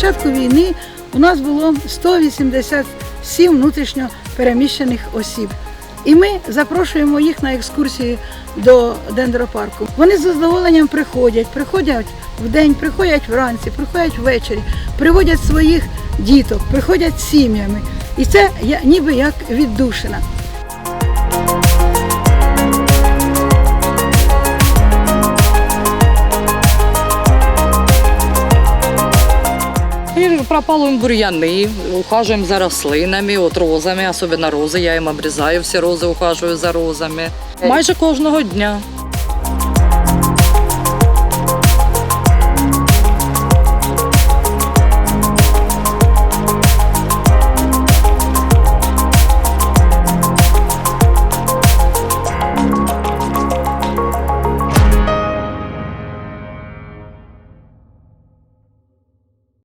початку війни у нас було 187 внутрішньо переміщених осіб. І ми запрошуємо їх на екскурсії до дендропарку. Вони з задоволенням приходять, приходять вдень, приходять вранці, приходять ввечері, приводять своїх діток, приходять з сім'ями. І це ніби як віддушина. И бур'яни, ухажуємо за рослинами, от розами, особливо рози. Я їм обрізаю всі рози, ухажую за розами. Майже кожного дня.